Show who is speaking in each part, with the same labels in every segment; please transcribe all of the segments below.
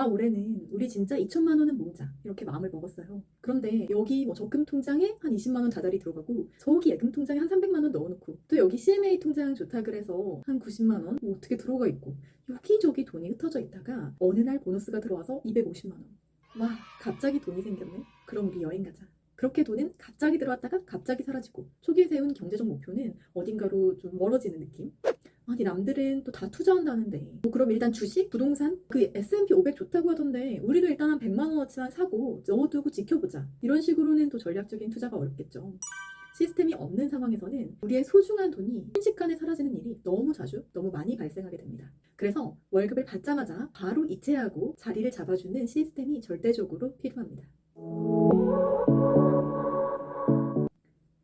Speaker 1: 아 올해는 우리 진짜 2천만 원은 모으자 이렇게 마음을 먹었어요. 그런데 여기 뭐 적금 통장에 한 20만 원 다달이 들어가고 저기 예금 통장에 한 300만 원 넣어놓고 또 여기 CMA 통장 좋다 그래서 한 90만 원 뭐 어떻게 들어가 있고 여기저기 돈이 흩어져 있다가 어느 날 보너스가 들어와서 250만 원. 와 갑자기 돈이 생겼네. 그럼 우리 여행 가자. 그렇게 돈은 갑자기 들어왔다가 갑자기 사라지고 초기에 세운 경제적 목표는 어딘가로 좀 멀어지는 느낌? 아니 남들은 또 다 투자한다는데. 뭐 그럼 일단 주식, 부동산, 그 S&P 500 좋다고 하던데 우리도 일단 한 100만 원어치만 사고 넣어두고 지켜보자. 이런 식으로는 또 전략적인 투자가 어렵겠죠. 시스템이 없는 상황에서는 우리의 소중한 돈이 순식간에 사라지는 일이 너무 자주 너무 많이 발생하게 됩니다. 그래서 월급을 받자마자 바로 이체하고 자리를 잡아주는 시스템이 절대적으로 필요합니다.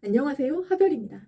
Speaker 1: 안녕하세요. 하별입니다.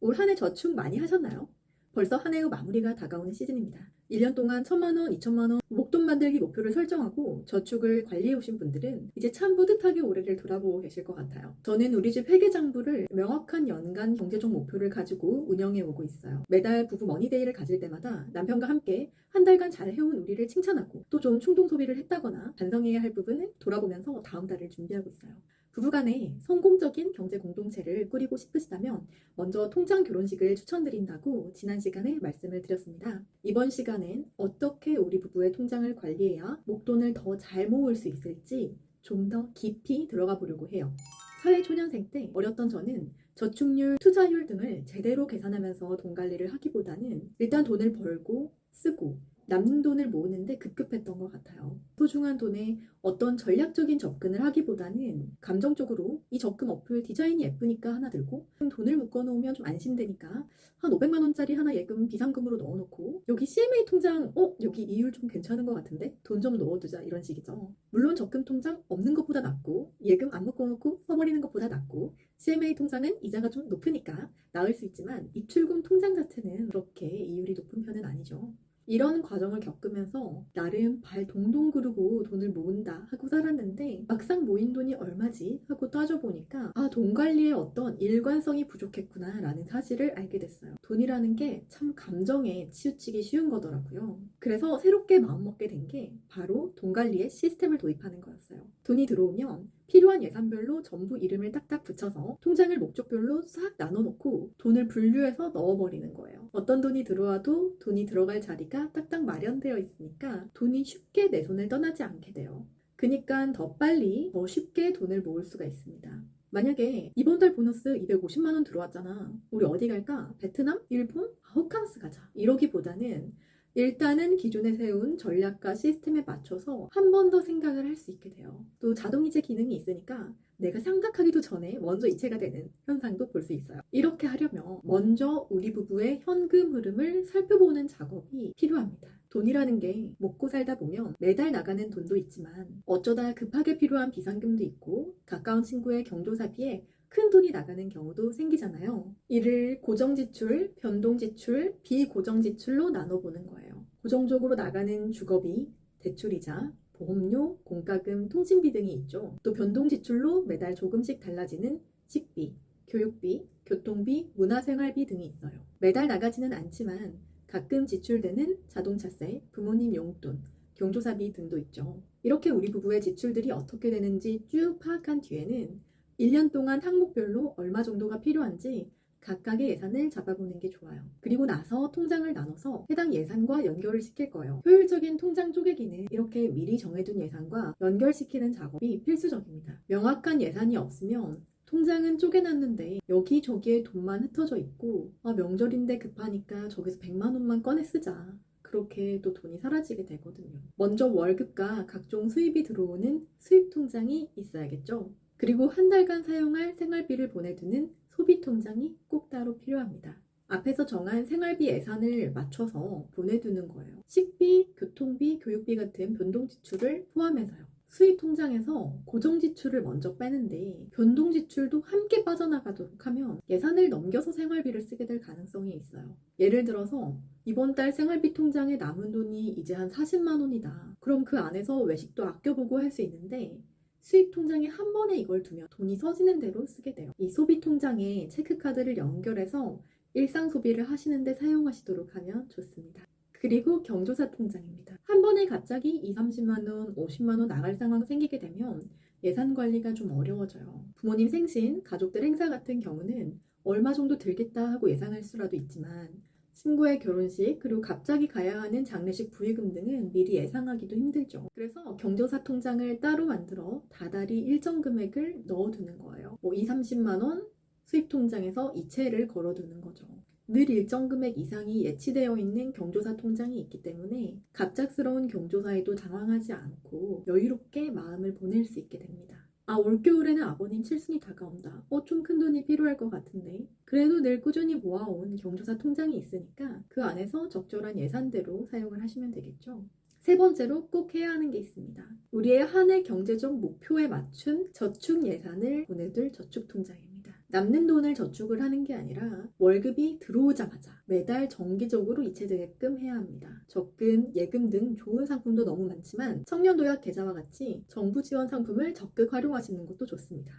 Speaker 1: 올 한 해 저축 많이 하셨나요? 벌써 한 해의 마무리가 다가오는 시즌입니다. 1년 동안 천만 원, 2천만 원 목돈 만들기 목표를 설정하고 저축을 관리해 오신 분들은 이제 참 뿌듯하게 올해를 돌아보고 계실 것 같아요. 저는 우리 집 회계장부를 명확한 연간 경제적 목표를 가지고 운영해 오고 있어요. 매달 부부 머니데이를 가질 때마다 남편과 함께 한 달간 잘 해온 우리를 칭찬하고 또 좀 충동 소비를 했다거나 반성해야 할 부분은 돌아보면서 다음 달을 준비하고 있어요. 부부간에 성공적인 경제 공동체를 꾸리고 싶으시다면 먼저 통장 결혼식을 추천드린다고 지난 시간에 말씀을 드렸습니다. 이번 시간엔 어떻게 우리 부부의 통장을 관리해야 목돈을 더 잘 모을 수 있을지 좀 더 깊이 들어가 보려고 해요. 사회초년생 때 어렸던 저는 저축률, 투자율 등을 제대로 계산하면서 돈 관리를 하기보다는 일단 돈을 벌고 쓰고 남는 돈을 모으는데 급급했던 것 같아요. 소중한 돈에 어떤 전략적인 접근을 하기보다는 감정적으로 이 적금 어플 디자인이 예쁘니까 하나 들고 돈을 묶어놓으면 좀 안심되니까 한 500만 원짜리 하나 예금 비상금으로 넣어놓고 여기 CMA 통장 어 여기 이율 좀 괜찮은 것 같은데 돈 좀 넣어두자 이런 식이죠. 물론 적금 통장 없는 것보다 낫고 예금 안 묶어놓고 써버리는 것보다 낫고 CMA 통장은 이자가 좀 높으니까 나을 수 있지만 입출금 통장 자체는 그렇게 이율이 높은 편은 아니죠. 이런 과정을 겪으면서 나름 발 동동 구르고 돈을 모은다 하고 살았는데 막상 모인 돈이 얼마지 하고 따져보니까 아 돈 관리에 어떤 일관성이 부족했구나 라는 사실을 알게 됐어요. 돈이라는 게 참 감정에 치우치기 쉬운 거더라고요. 그래서 새롭게 마음먹게 된 게 바로 돈 관리의 시스템을 도입하는 거였어요. 돈이 들어오면 필요한 예산별로 전부 이름을 딱딱 붙여서 통장을 목적별로 싹 나눠놓고 돈을 분류해서 넣어버리는 거예요. 어떤 돈이 들어와도 돈이 들어갈 자리가 딱딱 마련되어 있으니까 돈이 쉽게 내 손을 떠나지 않게 돼요. 그니까 더 빨리 더 쉽게 돈을 모을 수가 있습니다. 만약에 이번 달 보너스 250만 원 들어왔잖아. 우리 어디 갈까? 베트남? 일본? 아, 호캉스 가자. 이러기보다는 일단은 기존에 세운 전략과 시스템에 맞춰서 한 번 더 생각을 할 수 있게 돼요. 또 자동이체 기능이 있으니까 내가 생각하기도 전에 먼저 이체가 되는 현상도 볼 수 있어요. 이렇게 하려면 먼저 우리 부부의 현금 흐름을 살펴보는 작업이 필요합니다. 돈이라는 게 먹고 살다 보면 매달 나가는 돈도 있지만 어쩌다 급하게 필요한 비상금도 있고 가까운 친구의 경조사비에 큰 돈이 나가는 경우도 생기잖아요. 이를 고정지출, 변동지출, 비고정지출로 나눠보는 거예요. 고정적으로 나가는 주거비, 대출이자, 보험료, 공과금, 통신비 등이 있죠. 또 변동 지출로 매달 조금씩 달라지는 식비, 교육비, 교통비, 문화생활비 등이 있어요. 매달 나가지는 않지만 가끔 지출되는 자동차세, 부모님 용돈, 경조사비 등도 있죠. 이렇게 우리 부부의 지출들이 어떻게 되는지 쭉 파악한 뒤에는 1년 동안 항목별로 얼마 정도가 필요한지 각각의 예산을 잡아보는 게 좋아요. 그리고 나서 통장을 나눠서 해당 예산과 연결을 시킬 거예요. 효율적인 통장 쪼개기는 이렇게 미리 정해둔 예산과 연결시키는 작업이 필수적입니다. 명확한 예산이 없으면 통장은 쪼개놨는데 여기저기에 돈만 흩어져 있고 아 명절인데 급하니까 저기서 100만 원만 꺼내 쓰자. 그렇게 또 돈이 사라지게 되거든요. 먼저 월급과 각종 수입이 들어오는 수입 통장이 있어야겠죠. 그리고 한 달간 사용할 생활비를 보내두는 소비 통장이 꼭 따로 필요합니다. 앞에서 정한 생활비 예산을 맞춰서 보내두는 거예요. 식비, 교통비, 교육비 같은 변동 지출을 포함해서요. 수입 통장에서 고정 지출을 먼저 빼는데 변동 지출도 함께 빠져나가도록 하면 예산을 넘겨서 생활비를 쓰게 될 가능성이 있어요. 예를 들어서 이번 달 생활비 통장에 남은 돈이 이제 한 40만 원이다. 그럼 그 안에서 외식도 아껴보고 할 수 있는데 수입 통장에 한 번에 이걸 두면 돈이 서지는 대로 쓰게 돼요. 이 소비 통장에 체크카드를 연결해서 일상 소비를 하시는데 사용하시도록 하면 좋습니다. 그리고 경조사 통장입니다. 한 번에 갑자기 2, 30만 원, 50만 원 나갈 상황 생기게 되면 예산 관리가 좀 어려워져요. 부모님 생신, 가족들 행사 같은 경우는 얼마 정도 들겠다 하고 예상할 수라도 있지만 친구의 결혼식, 그리고 갑자기 가야 하는 장례식 부의금 등은 미리 예상하기도 힘들죠. 그래서 경조사 통장을 따로 만들어 다달이 일정 금액을 넣어두는 거예요. 뭐 2, 30만 원 수입 통장에서 이체를 걸어두는 거죠. 늘 일정 금액 이상이 예치되어 있는 경조사 통장이 있기 때문에 갑작스러운 경조사에도 당황하지 않고 여유롭게 마음을 보낼 수 있게 됩니다. 아, 올겨울에는 아버님 칠순이 다가온다. 어, 좀 큰 돈이 필요할 것 같은데. 그래도 늘 꾸준히 모아온 경조사 통장이 있으니까 그 안에서 적절한 예산대로 사용을 하시면 되겠죠. 세 번째로 꼭 해야 하는 게 있습니다. 우리의 한 해 경제적 목표에 맞춘 저축 예산을 보내둘 저축 통장입니다. 남는 돈을 저축을 하는 게 아니라 월급이 들어오자마자 매달 정기적으로 이체되게끔 해야 합니다. 적금, 예금 등 좋은 상품도 너무 많지만 청년도약 계좌와 같이 정부 지원 상품을 적극 활용하시는 것도 좋습니다.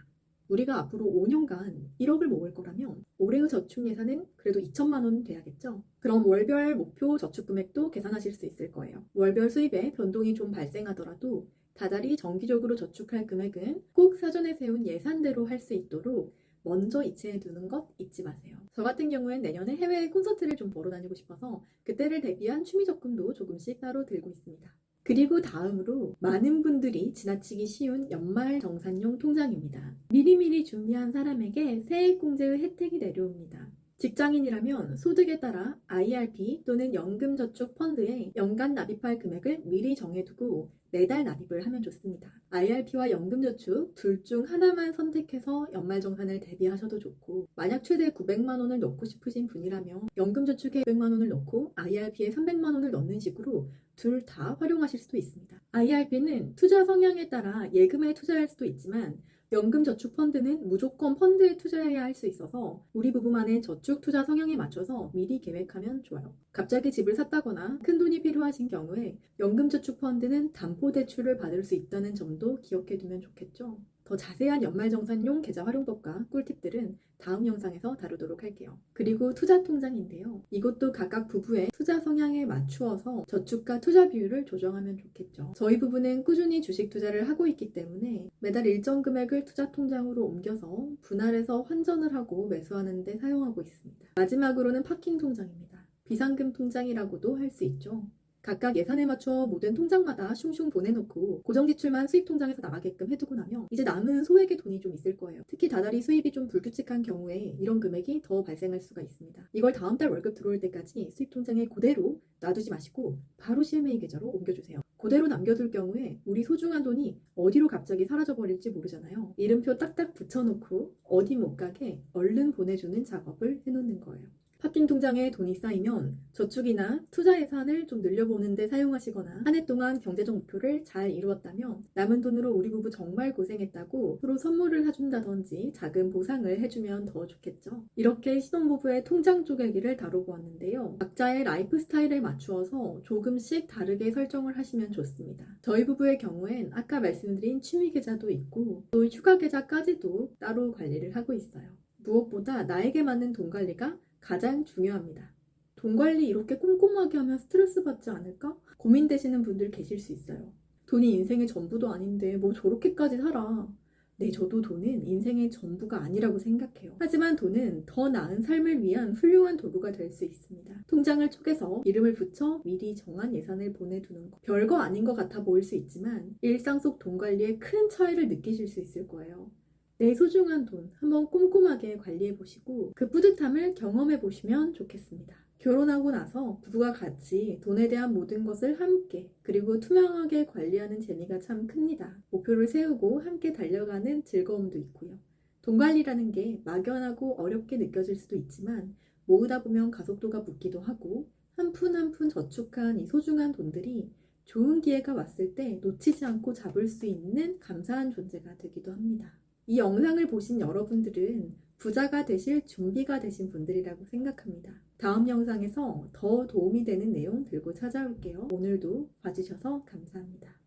Speaker 1: 우리가 앞으로 5년간 1억을 모을 거라면 올해의 저축 예산은 그래도 2천만 원 돼야겠죠? 그럼 월별 목표 저축 금액도 계산하실 수 있을 거예요. 월별 수입에 변동이 좀 발생하더라도 다달이 정기적으로 저축할 금액은 꼭 사전에 세운 예산대로 할 수 있도록 먼저 이체해 두는 것 잊지 마세요. 저 같은 경우엔 내년에 해외 콘서트를 좀 보러 다니고 싶어서 그때를 대비한 취미 적금도 조금씩 따로 들고 있습니다. 그리고 다음으로 많은 분들이 지나치기 쉬운 연말 정산용 통장입니다. 미리미리 준비한 사람에게 세액공제의 혜택이 내려옵니다. 직장인이라면 소득에 따라 IRP 또는 연금저축 펀드에 연간 납입할 금액을 미리 정해두고 매달 납입을 하면 좋습니다. IRP와 연금저축 둘 중 하나만 선택해서 연말정산을 대비하셔도 좋고 만약 최대 900만 원을 넣고 싶으신 분이라면 연금저축에 200만 원을 넣고 IRP에 300만 원을 넣는 식으로 둘 다 활용하실 수도 있습니다. IRP는 투자 성향에 따라 예금에 투자할 수도 있지만 연금저축펀드는 무조건 펀드에 투자해야 할 수 있어서 우리 부부만의 저축 투자 성향에 맞춰서 미리 계획하면 좋아요. 갑자기 집을 샀다거나 큰 돈이 필요하신 경우에 연금저축펀드는 담보대출을 받을 수 있다는 점도 기억해 두면 좋겠죠. 더 자세한 연말정산용 계좌 활용법과 꿀팁들은 다음 영상에서 다루도록 할게요. 그리고 투자 통장인데요. 이것도 각각 부부의 투자 성향에 맞추어서 저축과 투자 비율을 조정하면 좋겠죠. 저희 부부는 꾸준히 주식 투자를 하고 있기 때문에 매달 일정 금액을 투자 통장으로 옮겨서 분할해서 환전을 하고 매수하는 데 사용하고 있습니다. 마지막으로는 파킹 통장입니다. 비상금 통장이라고도 할 수 있죠. 각각 예산에 맞춰 모든 통장마다 슝슝 보내놓고 고정 지출만 수입 통장에서 나가게끔 해두고 나면 이제 남은 소액의 돈이 좀 있을 거예요. 특히 다달이 수입이 좀 불규칙한 경우에 이런 금액이 더 발생할 수가 있습니다. 이걸 다음 달 월급 들어올 때까지 수입 통장에 그대로 놔두지 마시고 바로 CMA 계좌로 옮겨주세요. 그대로 남겨둘 경우에 우리 소중한 돈이 어디로 갑자기 사라져버릴지 모르잖아요. 이름표 딱딱 붙여놓고 어디 못 가게 얼른 보내주는 작업을 해놓는 거예요. 파킹 통장에 돈이 쌓이면 저축이나 투자 예산을 좀 늘려보는데 사용하시거나 한 해 동안 경제적 목표를 잘 이루었다면 남은 돈으로 우리 부부 정말 고생했다고 서로 선물을 사준다든지 작은 보상을 해주면 더 좋겠죠. 이렇게 신혼부부의 통장 쪼개기를 다뤄보았는데요. 각자의 라이프 스타일에 맞추어서 조금씩 다르게 설정을 하시면 좋습니다. 저희 부부의 경우엔 아까 말씀드린 취미 계좌도 있고 또 휴가 계좌까지도 따로 관리를 하고 있어요. 무엇보다 나에게 맞는 돈 관리가 가장 중요합니다. 돈 관리 이렇게 꼼꼼하게 하면 스트레스 받지 않을까? 고민되시는 분들 계실 수 있어요. 돈이 인생의 전부도 아닌데 뭐 저렇게까지 살아. 네, 저도 돈은 인생의 전부가 아니라고 생각해요. 하지만 돈은 더 나은 삶을 위한 훌륭한 도구가 될 수 있습니다. 통장을 쪼개서 이름을 붙여 미리 정한 예산을 보내두는 것. 별거 아닌 것 같아 보일 수 있지만 일상 속 돈 관리에 큰 차이를 느끼실 수 있을 거예요. 내 소중한 돈 한번 꼼꼼하게 관리해 보시고 그 뿌듯함을 경험해 보시면 좋겠습니다. 결혼하고 나서 부부가 같이 돈에 대한 모든 것을 함께 그리고 투명하게 관리하는 재미가 참 큽니다. 목표를 세우고 함께 달려가는 즐거움도 있고요. 돈 관리라는 게 막연하고 어렵게 느껴질 수도 있지만 모으다 보면 가속도가 붙기도 하고 한 푼 한 푼 저축한 이 소중한 돈들이 좋은 기회가 왔을 때 놓치지 않고 잡을 수 있는 감사한 존재가 되기도 합니다. 이 영상을 보신 여러분들은 부자가 되실 준비가 되신 분들이라고 생각합니다. 다음 영상에서 더 도움이 되는 내용 들고 찾아올게요. 오늘도 봐주셔서 감사합니다.